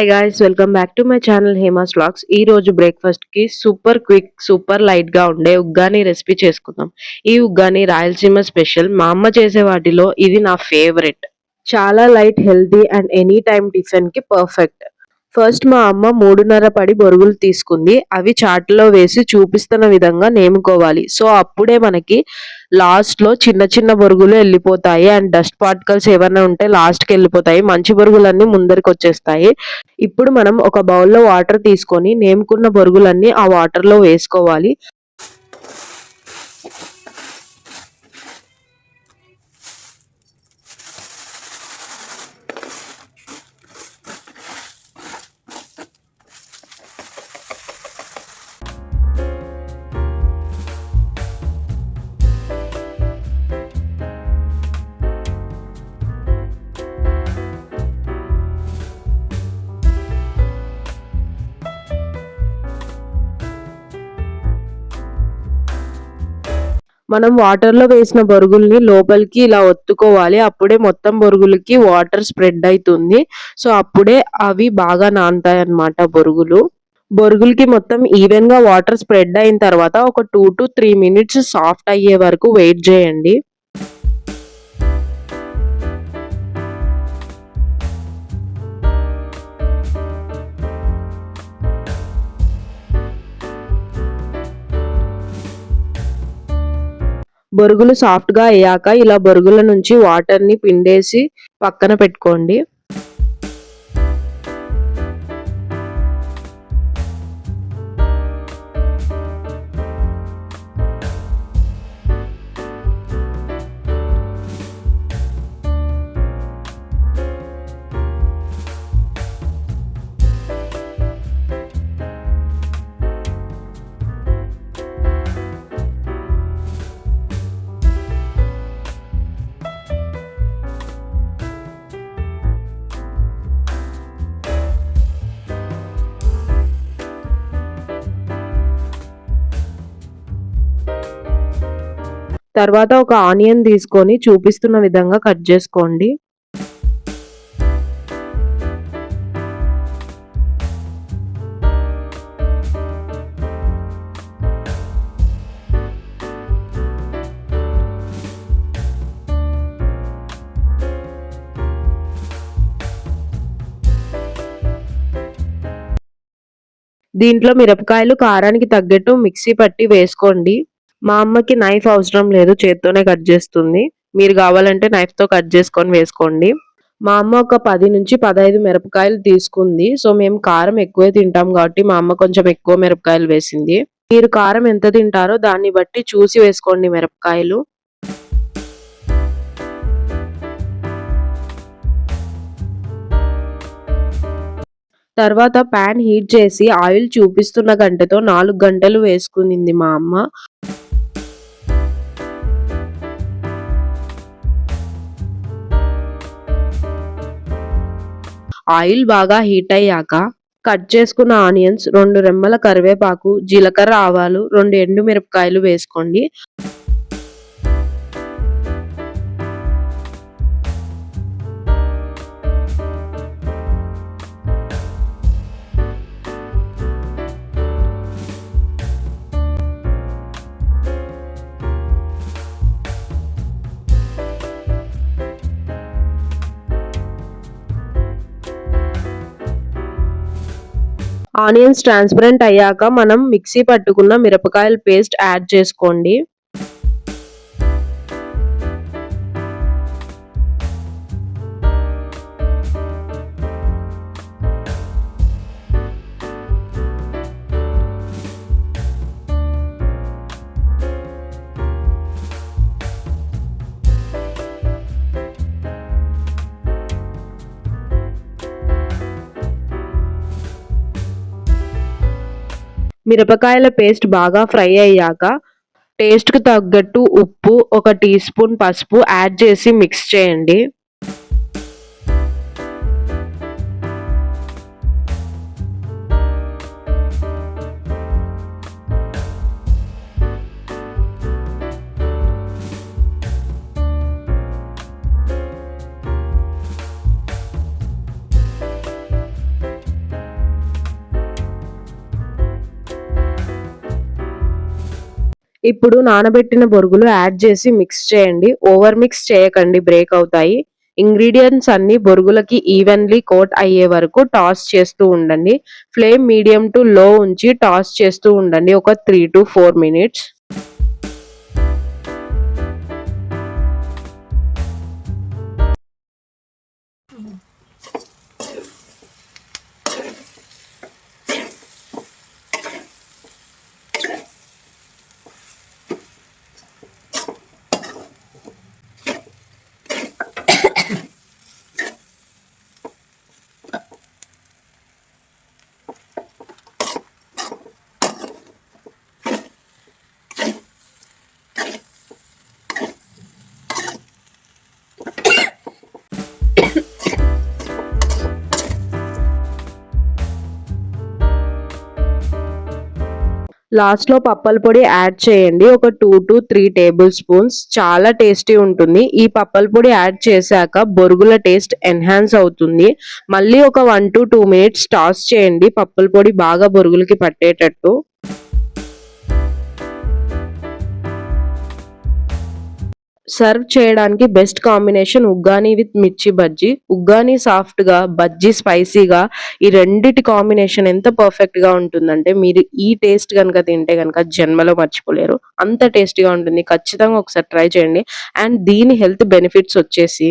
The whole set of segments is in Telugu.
Hi guys welcome back to my channel Hema's blogs ఈ రోజు బ్రేక్ఫాస్ట్కి సూపర్ క్విక్ సూపర్ లైట్గా ఉండే ఉగ్గాని రెసిపీ చేసుకుందాం. ఈ ఉగ్గాని రాయలసీమ స్పెషల్ మా అమ్మ చేసే వాటిలో ఇది నా ఫేవరెట్ చాలా light healthy and any time టిఫిన్కి పర్ఫెక్ట్ ఫస్ట్ మా అమ్మ మూడున్నర పడి బొరుగులు తీసుకుంది. అవి చాట్లో వేసి చూపిస్తున్న విధంగా నేముకోవాలి. సో అప్పుడే మనకి లాస్ట్లో చిన్న చిన్న బొరుగులు వెళ్ళిపోతాయి. అండ్ డస్ట్ పార్టికల్స్ ఏమైనా ఉంటే లాస్ట్కి వెళ్ళిపోతాయి. మంచి బొరుగులన్నీ ముందరికి వచ్చేస్తాయి ఇప్పుడు మనం ఒక బౌల్లో వాటర్ తీసుకొని నేముకున్న బొరుగులన్నీ ఆ వాటర్లో వేసుకోవాలి. మనం వాటర్లో వేసిన బొరుగుల్ని లోపలికి ఇలా ఒత్తుకోవాలి. అప్పుడే మొత్తం బొరుగులకి వాటర్ స్ప్రెడ్ అవుతుంది సో అప్పుడే అవి బాగా నానుతాయి అన్నమాట బొరుగులు. బొరుగులకి మొత్తం ఈవెన్గా వాటర్ స్ప్రెడ్ అయిన తర్వాత ఒక two to three minutes soft అయ్యే వరకు వెయిట్ చేయండి. బొరుగులు సాఫ్ట్గా అయ్యాక ఇలా బొరుగుల నుంచి వాటర్ని పిండేసి పక్కన పెట్టుకోండి. తర్వాత ఒక ఆనియన్ తీసుకొని చూపిస్తున్న విధంగా కట్ చేసుకోండి. దీంట్లో మిరపకాయలు కారానికి తగ్గట్టు మిక్సీ పట్టి వేసుకోండి. మా అమ్మకి నైఫ్ అవసరం లేదు చేత్తోనే కట్ చేస్తుంది. మీరు కావాలంటే నైఫ్తో కట్ చేసుకొని వేసుకోండి. మా అమ్మ ఒక పది నుంచి పదహైదు మిరపకాయలు తీసుకుంది. సో మేము కారం ఎక్కువే తింటాం కాబట్టి మా అమ్మ కొంచెం ఎక్కువ మిరపకాయలు వేసింది. మీరు కారం ఎంత తింటారో దాన్ని బట్టి చూసి వేసుకోండి మిరపకాయలు. తర్వాత పాన్ హీట్ చేసి ఆయిల్ చూపిస్తున్న గంటతో నాలుగు గంటలు వేసుకునింది మా అమ్మ. ఆయిల్ బాగా హీట్ అయ్యాక కట్ చేసుకున్న ఆనియన్స్ రెండు రెమ్మల కరివేపాకు జీలకర్ర ఆవాలు రెండు ఎండు మిరపకాయలు వేసుకోండి. ఆనియన్స్ ట్రాన్స్పరెంట్ అయ్యాక మనం మిక్సీ పట్టుకున్న మిరపకాయల పేస్ట్ యాడ్ చేసుకోండి. మిరపకాయల పేస్ట్ బాగా ఫ్రై అయ్యాక టేస్ట్కి తగ్గట్టు ఉప్పు ఒక టీ స్పూన్ పసుపు యాడ్ చేసి మిక్స్ చేయండి. ఇప్పుడు నానబెట్టిన బొరుగులు యాడ్ చేసి మిక్స్ చేయండి. ఓవర్ మిక్స్ చేయకండి బ్రేక్ అవుతాయి. ఇంగ్రీడియంట్స్ అన్ని బొరుగులకి ఈవెన్లీ కోట్ అయ్యే వరకు టాస్ చేస్తూ ఉండండి. ఫ్లేమ్ మీడియం టు లో ఉంచి టాస్ చేస్తూ ఉండండి. ఒక త్రీ టు ఫోర్ మినిట్స్ లాస్ట్లో పప్పల పొడి యాడ్ చేయండి. ఒక two to three table spoons చాలా టేస్టీ ఉంటుంది. ఈ పప్పల పొడి యాడ్ చేశాక బొరుగుల టేస్ట్ ఎన్హాన్స్ అవుతుంది. మళ్ళీ ఒక one to two minutes toss చేయండి. పప్పల పొడి బాగా బొరుగులకి పట్టేటట్టు. సర్వ్ చేయడానికి బెస్ట్ కాంబినేషన్ ఉగ్గాని విత్ మిర్చి బజ్జీ. ఉగ్గాని సాఫ్ట్గా బజ్జీ స్పైసీగా ఈ రెండిటి కాంబినేషన్ ఎంత పర్ఫెక్ట్గా ఉంటుందంటే మీరు ఈ టేస్ట్ కనుక తింటే కనుక జన్మలో మర్చిపోలేరు. అంత టేస్టీగా ఉంటుంది. ఖచ్చితంగా ఒకసారి ట్రై చేయండి. అండ్ దీని హెల్త్ బెనిఫిట్స్ వచ్చేసి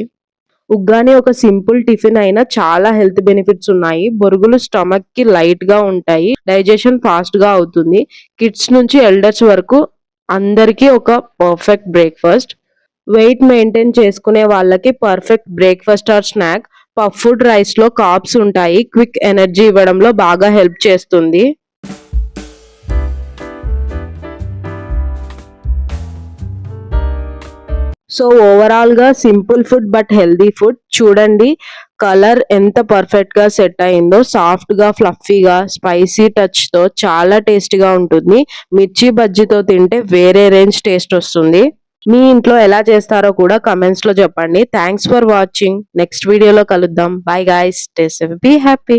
ఉగ్గాని ఒక సింపుల్ టిఫిన్ అయినా చాలా హెల్త్ బెనిఫిట్స్ ఉన్నాయి. బొరుగులు స్టమక్కి లైట్గా ఉంటాయి. డైజెషన్ ఫాస్ట్గా అవుతుంది. కిడ్స్ నుంచి ఎల్డర్స్ వరకు అందరికీ ఒక పర్ఫెక్ట్ బ్రేక్ఫాస్ట్. వెయిట్ మెయింటైన్ చేసుకునే వాళ్ళకి perfect breakfast or snack. Puff రైస్లో కాప్స్ ఉంటాయి. క్విక్ ఎనర్జీ ఇవ్వడంలో బాగా హెల్ప్ చేస్తుంది. సో ఓవరాల్గా simple food but healthy food. చూడండి కలర్ ఎంత పర్ఫెక్ట్గా సెట్ అయిందో. సాఫ్ట్గా ఫ్లఫీగా స్పైసీ టచ్తో చాలా టేస్టీగా ఉంటుంది. మిర్చి బజ్జీతో తింటే వేరే రేంజ్ టేస్ట్ వస్తుంది. మీ ఇంట్లో ఎలా చేస్తారో కూడా కమెంట్స్లో చెప్పండి. థ్యాంక్స్ ఫర్ వాచింగ్ నెక్స్ట్ వీడియోలో కలుద్దాం. Bye guys stay safe be happy